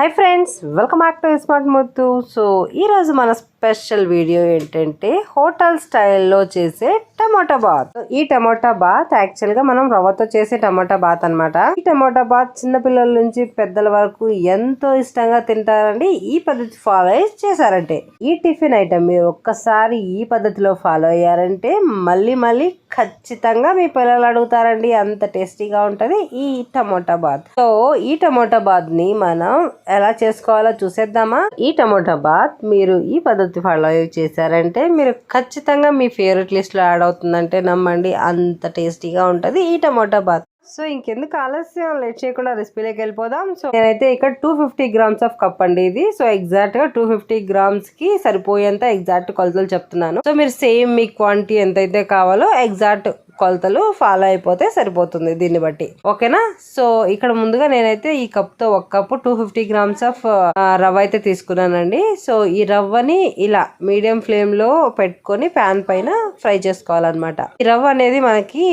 Hi friends welcome back to Smart Muthu so ఈరోజు మన special video ఏంటంటే hotel స్టైల్లో చేసే టమాటా బాత్. ఈ టమాటా బాత్ యాక్చువల్గా మనం రవ్వతో చేసే టమాటా బాత్ అన్నమాట. ఈ టమాటా బాత్ చిన్నపిల్లల నుంచి పెద్దల వరకు ఎంతో ఇష్టంగా తింటారండి. ఈ పద్ధతి ఫాలో అయ్యి చేశారంటే. ఈ టిఫిన్ ఐటమ్ మీరు ఒక్కసారి ఈ పద్ధతిలో ఫాలో అయ్యారంటే మళ్ళీ మళ్ళీ ఖచ్చితంగా మీ పిల్లలు అడుగుతారండి. అంత టేస్టీగా ఉంటది ఈ టమోటా బాత్. సో ఈ టమోటా బాత్ని మనం ఎలా చేసుకోవాలో చూసేద్దామా? ఈ టమోటా బాత్ మీరు ఈ పద్ధతి ఫాలో చేశారంటే మీరు ఖచ్చితంగా మీ ఫేవరెట్ లిస్ట్లో యాడ్ అవుతుందంటే నమ్మండి. అంత టేస్టీగా ఉంటది. ఈ టమోటా బాత్. సో ఇంకెందుకు ఆలస్యం? లేట్ చేయకుండా రెసిపీలోకి వెళ్ళిపోదాం. సో నేనైతే ఇక్కడ two fifty grams of cup అండి ఇది. సో ఎగ్జాక్ట్గా టూ ఫిఫ్టీ గ్రామ్స్కి సరిపోయేంత ఎగ్జాక్ట్ కొలతలు చెప్తున్నాను. సో మీరు సేమ్ మీ క్వాంటిటీ ఎంతైతే కావాలో ఎగ్జాక్ట్ కొలతలు ఫాలో అయిపోతే సరిపోతుంది దీన్ని బట్టి. ఓకేనా సో ఇక్కడ ముందుగా నేనైతే ఈ కప్తో ఒక cup two fifty grams of రవ్వ అయితే తీసుకున్నానండి. సో ఈ రవ్వని ఇలా మీడియం ఫ్లేమ్లో పెట్టుకొని ప్యాన్ పైన ఫ్రై చేసుకోవాలన్నమాట. ఈ రవ్వ అనేది మనకి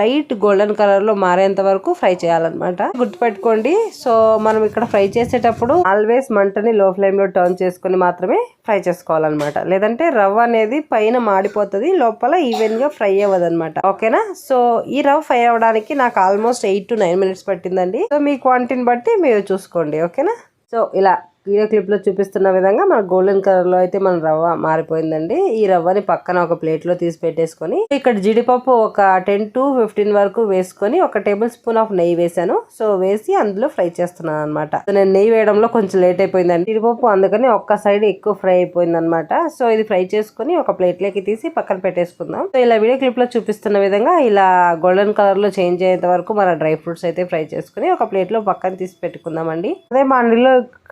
లైట్ గోల్డెన్ కలర్లో మారేంత వరకు ఫ్రై చేయాలన్నమాట. గుర్తుపెట్టుకోండి. సో మనం ఇక్కడ ఫ్రై చేసేటప్పుడు ఆల్వేస్ మంటని లో ఫ్లేమ్లో టర్న్ చేసుకొని మాత్రమే ఫ్రై చేసుకోవాలన్నమాట. లేదంటే రవ్వ అనేది పైన మాడిపోతుంది లోపల ఈవెన్గా ఫ్రై అవ్వదు అనమాట ఓకేనా? సో ఈ రవ్వ ఫ్రై అవ్వడానికి నాకు almost eight to nine minutes పట్టిందండి. సో మీ క్వాంటిటీని బట్టి మీరు చూసుకోండి. ఓకేనా? సో ఇలా వీడియో క్లిప్లో చూపిస్తున్న విధంగా మన గోల్డెన్ కలర్లో అయితే మన రవ్వ మారిపోయిందండి. ఈ రవ్వని పక్కన ఒక ప్లేట్లో తీసి పెట్టేసుకొని ఇక్కడ జీడిపప్పు ఒక టెన్ టు ఫిఫ్టీన్ వరకు వేసుకొని ఒక టేబుల్ స్పూన్ ఆఫ్ నెయ్యి వేసాను సో వేసి అందులో ఫ్రై చేస్తున్నాను అనమాట నేను నెయ్యి వేయడంలో కొంచెం లేట్ అయిపోయిందండి. జీడిపప్పు అందుకని ఒక్క సైడ్ ఎక్కువ ఫ్రై అయిపోయింది అనమాట సో ఇది ఫ్రై చేసుకొని ఒక ప్లేట్లోకి తీసి పక్కన పెట్టేసుకుందాం. సో ఇలా వీడియో క్లిప్లో చూపిస్తున్న విధంగా ఇలా గోల్డెన్ కలర్లో చేంజ్ అయ్యేంత వరకు మన డ్రై ఫ్రూట్స్ అయితే ఫ్రై చేసుకుని ఒక ప్లేట్లో పక్కన తీసి పెట్టుకుందామండి. అదే మా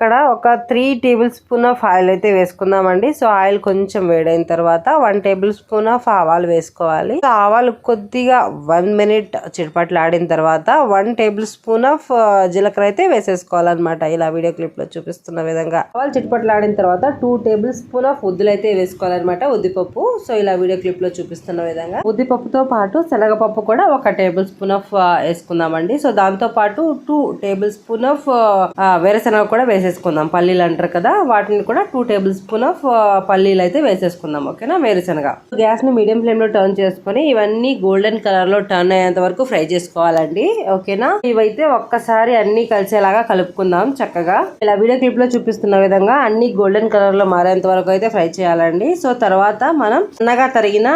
ఇక్కడ ఒక ఒక three tablespoon of oil అయితే వేసుకుందామండి. సో ఆయిల్ కొంచెం వేడైన తర్వాత వన్ టేబుల్ స్పూన్ ఆఫ్ ఆవాలు వేసుకోవాలి. ఆవాలు కొద్దిగా వన్ మినిట్ చిటపట్లు ఆడిన తర్వాత వన్ టేబుల్ స్పూన్ ఆఫ్ జీలకర్ర అయితే వేసేసుకోవాలన్నమాట. ఇలా వీడియో క్లిప్లో చూపిస్తున్న విధంగా. ఆవాలు చిటపట్లు ఆడిన తర్వాత టూ టేబుల్ స్పూన్ ఆఫ్ ఉద్దులు అయితే వేసుకోవాలన్నమాట ఉద్దిపప్పు. సో ఇలా వీడియో క్లిప్లో చూపిస్తున్న విధంగా. ఉద్దిపప్పుతో పాటు శనగపప్పు కూడా ఒక టేబుల్ స్పూన్ ఆఫ్ వేసుకుందామండి. సో దాంతో పాటు టూ టేబుల్ స్పూన్ ఆఫ్ వేరుశనగ కూడా వేసేసుకుందాం. పల్లీలు అంటారు కదా వాటిని కూడా టూ టేబుల్ స్పూన్ ఆఫ్ పల్లీలు అయితే వేసేసుకుందాం ఓకేనా? వేరుశనగ. గ్యాస్ని మీడియం ఫ్లేమ్లో టర్న్ చేసుకొని ఇవన్నీ గోల్డెన్ కలర్లో టర్న్ అయ్యేంత వరకు ఫ్రై చేసుకోవాలండి ఓకేనా? ఇవైతే ఒక్కసారి అన్నీ కలిసేలాగా కలుపుకుందాం చక్కగా. ఇలా వీడియో క్లిప్లో చూపిస్తున్న విధంగా అన్ని గోల్డెన్ కలర్లో మారేంత వరకు అయితే ఫ్రై చేయాలండి. సో తర్వాత మనం సన్నగా తరిగిన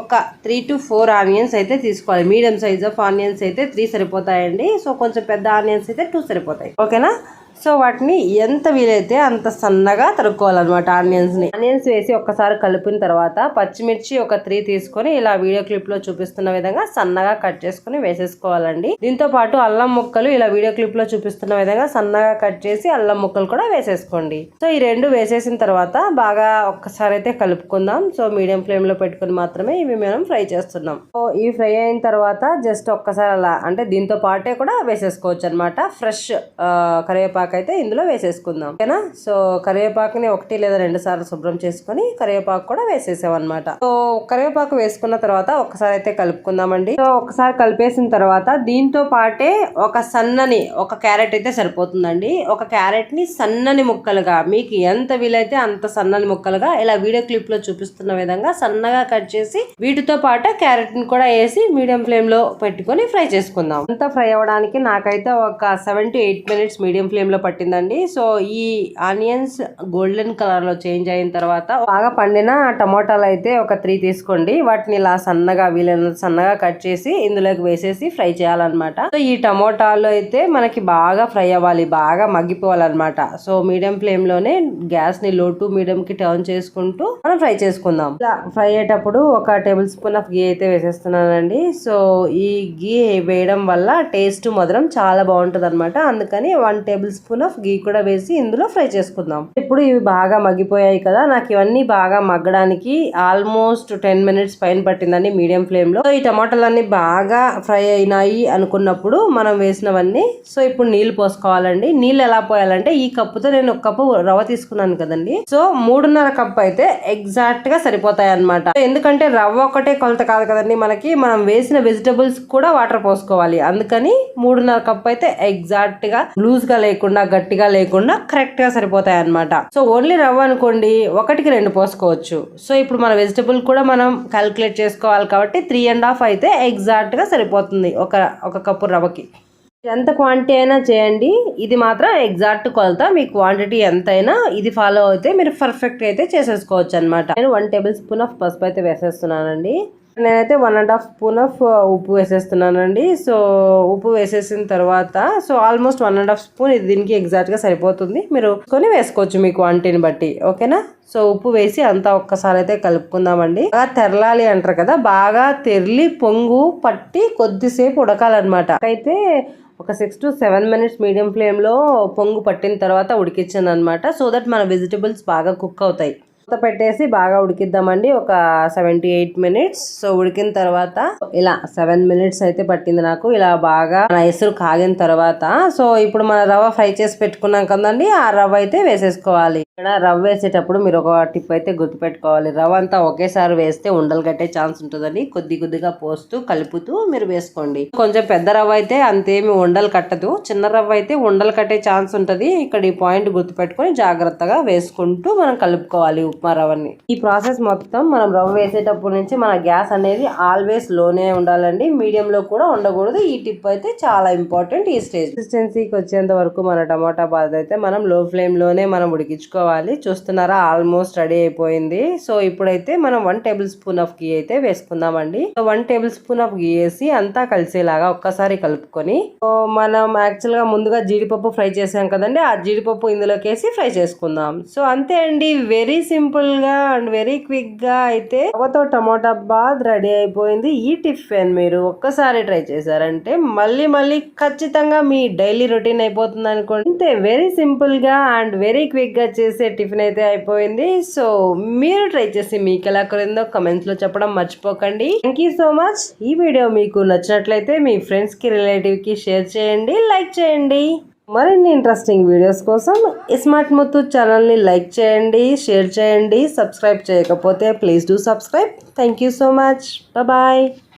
ఒక త్రీ టు ఫోర్ ఆనియన్స్ అయితే తీసుకోవాలి. మీడియం సైజ్ ఆఫ్ ఆనియన్స్ అయితే త్రీ సరిపోతాయండి. సో కొంచెం పెద్ద ఆనియన్స్ అయితే టూ సరిపోతాయి ఓకేనా? సో వాటిని ఎంత వీలైతే అంత సన్నగా తరుక్కోవాలన్నమాట ఆనియన్స్ని ఆనియన్స్ వేసి ఒక్కసారి కలిపిన తర్వాత పచ్చిమిర్చి ఒక త్రీ తీసుకొని ఇలా వీడియో క్లిప్లో చూపిస్తున్న విధంగా సన్నగా కట్ చేసుకుని వేసేసుకోవాలండి. దీంతో పాటు అల్లం ముక్కలు ఇలా వీడియో క్లిప్లో చూపిస్తున్న విధంగా సన్నగా కట్ చేసి అల్లం ముక్కలు కూడా వేసేసుకోండి. సో ఈ రెండు వేసేసిన తర్వాత బాగా ఒక్కసారి అయితే కలుపుకుందాం. సో మీడియం ఫ్లేమ్లో పెట్టుకుని మాత్రమే ఇవి మనం ఫ్రై చేస్తున్నాం. సో ఇవి ఫ్రై అయిన తర్వాత జస్ట్ ఒక్కసారి అలా అంటే దీంతో పాటే కూడా వేసేసుకోవచ్చు అనమాట ఫ్రెష్ కరివేపాకు అయితే ఇందులో వేసేసుకుందాం. ఓకేనా? సో కరివేపాకుని ఒకటి లేదా రెండు సార్లు శుభ్రం చేసుకొని కరివేపాకు కూడా వేసేసాం అనమాట సో కరివేపాకు వేసుకున్న తర్వాత ఒకసారి అయితే కలుపుకుందామండి. సో ఒకసారి కలిపేసిన తర్వాత దీంతో పాటే ఒక సన్నని ఒక క్యారెట్ అయితే సరిపోతుందండి. ఒక క్యారెట్ని సన్నని ముక్కలుగా మీకు ఎంత వీలైతే అంత సన్నని ముక్కలుగా ఇలా వీడియో క్లిప్లో చూపిస్తున్న విధంగా సన్నగా కట్ చేసి వీటితో పాటు క్యారెట్ని కూడా వేసి మీడియం ఫ్లేమ్లో పెట్టుకొని ఫ్రై చేసుకుందాం. అంతా ఫ్రై అవ్వడానికి నాకైతే ఒక seven to eight minutes medium flame లో పట్టిందండి. సో ఈ ఆనియన్స్ గోల్డెన్ కలర్లో చేంజ్ అయిన తర్వాత బాగా పండిన టమోటాలు అయితే ఒక త్రీ తీసుకోండి. వాటిని ఇలా సన్నగా వీలైనంత సన్నగా కట్ చేసి ఇందులోకి వేసేసి ఫ్రై చేయాలన్నమాట. సో ఈ టమోటాలు అయితే మనకి బాగా ఫ్రై అవ్వాలి బాగా మగ్గిపోవాలన్నమాట. సో మీడియం ఫ్లేమ్లోనే గ్యాస్ని లో టు మీడియంకి టర్న్ చేసుకుంటూ మనం ఫ్రై చేసుకుందాం. ఇలా ఫ్రై అయ్యేటప్పుడు ఒక టేబుల్ స్పూన్ ఆఫ్ గీ అయితే వేసేస్తున్నానండి. సో ఈ గీ వేయడం వల్ల టేస్ట్ మధురం చాలా బాగుంటుంది అనమాట అందుకని వన్ టేబుల్ స్పూన్ ఆఫ్ గీ కూడా వేసి ఇందులో ఫ్రై చేసుకుందాం. ఇప్పుడు ఇవి బాగా మగ్గిపోయాయి కదా నాకు ఇవన్నీ బాగా మగ్గడానికి ఆల్మోస్ట్ టెన్ మినిట్స్ పైన పట్టిందండి మీడియం ఫ్లేమ్లో. సో ఈ టమాటాలన్నీ బాగా ఫ్రై అయినాయి అనుకున్నప్పుడు మనం వేసినవన్నీ సో ఇప్పుడు నీళ్ళు పోసుకోవాలండి. నీళ్ళు ఎలా పోయాలంటే ఈ కప్పుతో నేను ఒక కప్పు రవ్వ తీసుకున్నాను కదండి. సో మూడున్నర కప్పు అయితే ఎగ్జాక్ట్గా సరిపోతాయి అనమాట ఎందుకంటే రవ్వ ఒకటే కొలత కాదు కదండి మనకి మనం వేసిన వెజిటబుల్స్ కూడా వాటర్ పోసుకోవాలి. అందుకని మూడున్నర కప్ అయితే ఎగ్జాక్ట్గా లూజ్గా లేకుండా లేకుండా గట్టిగా లేకుండా కరెక్ట్గా సరిపోతాయి అనమాట సో ఓన్లీ రవ్వ అనుకోండి ఒకటికి రెండు పోసుకోవచ్చు. సో ఇప్పుడు మన వెజిటబుల్ కూడా మనం క్యాలిక్యులేట్ చేసుకోవాలి కాబట్టి త్రీ అండ్ హాఫ్ అయితే ఎగ్జాక్ట్గా సరిపోతుంది ఒక ఒక కప్పు రవ్వకి. ఎంత క్వాంటిటీ అయినా చేయండి. ఇది మాత్రం ఎగ్జాక్ట్ కొలత. మీ క్వాంటిటీ ఎంతైనా ఇది ఫాలో అయితే మీరు పర్ఫెక్ట్ అయితే చేసేసుకోవచ్చు అనమాట నేను వన్ టేబుల్ స్పూన్ ఆఫ్ పసుపు అయితే వేసేస్తున్నానండి. నేనైతే one and half spoon of uh, ఉప్పు వేసేస్తున్నానండి. సో ఉప్పు వేసేసిన తర్వాత so almost one and half spoon ఇది దీనికి ఎగ్జాక్ట్గా సరిపోతుంది. మీరు కొని వేసుకోవచ్చు మీ క్వాంటిటీని బట్టి ఓకేనా? సో ఉప్పు వేసి అంతా ఒక్కసారి అయితే కలుపుకుందామండి. బాగా తెరలాలి అంటారు కదా బాగా తెరలి పొంగు పట్టి కొద్దిసేపు ఉడకాలన్నమాట. అయితే ఒక six to seven minutes medium ఫ్లేమ్లో పొంగు పట్టిన తర్వాత ఉడికించాను అనమాట సో దట్ మన వెజిటబుల్స్ బాగా కుక్ అవుతాయి. మూత పెట్టేసి బాగా ఉడికిద్దామండి. ఒక సెవెంటీ ఎయిట్ మినిట్స్ సో ఉడికిన తర్వాత ఇలా సెవెన్ మినిట్స్ అయితే పట్టింది నాకు. ఇలా బాగా రైసులు కాగిన తర్వాత. సో ఇప్పుడు మన రవ్వ ఫ్రై చేసి పెట్టుకున్నాం కదండి ఆ రవ్వ అయితే వేసేసుకోవాలి. ఇక్కడ రవ్వ వేసేటప్పుడు మీరు ఒక టిప్ అయితే గుర్తుపెట్టుకోవాలి. రవ్వ అంతా ఒకేసారి వేస్తే ఉండలు కట్టే ఛాన్స్ ఉంటుందని కొద్ది కొద్దిగా పోస్తూ కలుపుతూ మీరు వేసుకోండి. కొంచెం పెద్ద రవ్వ అయితే అంతేమి ఉండలు కట్టదు. చిన్న రవ్వ అయితే ఉండలు కట్టే ఛాన్స్ ఉంటుంది. ఇక్కడ ఈ పాయింట్ గుర్తుపెట్టుకొని జాగ్రత్తగా వేసుకుంటూ మనం కలుపుకోవాలి ఉప్మా రవ్వని. ఈ ప్రాసెస్ మొత్తం మనం రవ్వ వేసేటప్పటి నుంచి మన గ్యాస్ అనేది ఆల్వేస్లోనే ఉండాలండి. మీడియం లో కూడా ఉండకూడదు. ఈ టిప్ అయితే చాలా ఇంపార్టెంట్ ఈ స్టేజ్. కన్సిస్టెన్సీకి వచ్చేంత వరకు మన టమాటా బాధ అయితే మనం లో ఫ్లేమ్లోనే మనం ఉడికించుకోవాలి. చూస్తున్నారా ఆల్మోస్ట్ రెడీ అయిపోయింది. సో ఇప్పుడైతే మనం వన్ టేబుల్ స్పూన్ ఆఫ్ గీ అయితే వేసుకుందామండి. So one tablespoon of ghee వేసి అంతా కలిసేలాగా ఒక్కసారి కలుపుకొని సో మనం యాక్చువల్గా ముందుగా జీడిపప్పు ఫ్రై చేసాం కదండి ఆ జీడిపప్పు ఇందులోకి వేసి ఫ్రై చేసుకుందాం. సో అంతే అండి. వెరీ సింపుల్గా అండ్ వెరీ క్విక్గా అయితే రవ్వతో టమోటా బాద్ రెడీ అయిపోయింది. ఈ టిఫిన్ మీరు ఒక్కసారి ట్రై చేశారంటే మళ్ళీ మళ్ళీ ఖచ్చితంగా మీ డైలీ రొటీన్ అయిపోతుంది అనుకోండి అంతే వెరీ సింపుల్గా అండ్ వెరీ క్విక్గా చేసే టిఫిన్ అయితే అయిపోయింది. సో మీరు ట్రై చేసి మీకు ఎలా కురిందో కమెంట్స్లో చెప్పడం మర్చిపోకండి. థ్యాంక్ యూ సో మచ్ ఈ వీడియో మీకు నచ్చినట్లయితే మీ ఫ్రెండ్స్కి రిలేటివ్కి షేర్ చేయండి లైక్ చేయండి. మరిన్ని ఇంట్రెస్టింగ్ వీడియోస్ కోసం స్మార్ట్ ముత్తు ఛానల్ని లైక్ చేయండి షేర్ చేయండి సబ్స్క్రైబ్ చేయకపోతే please do subscribe. Thank you so much bye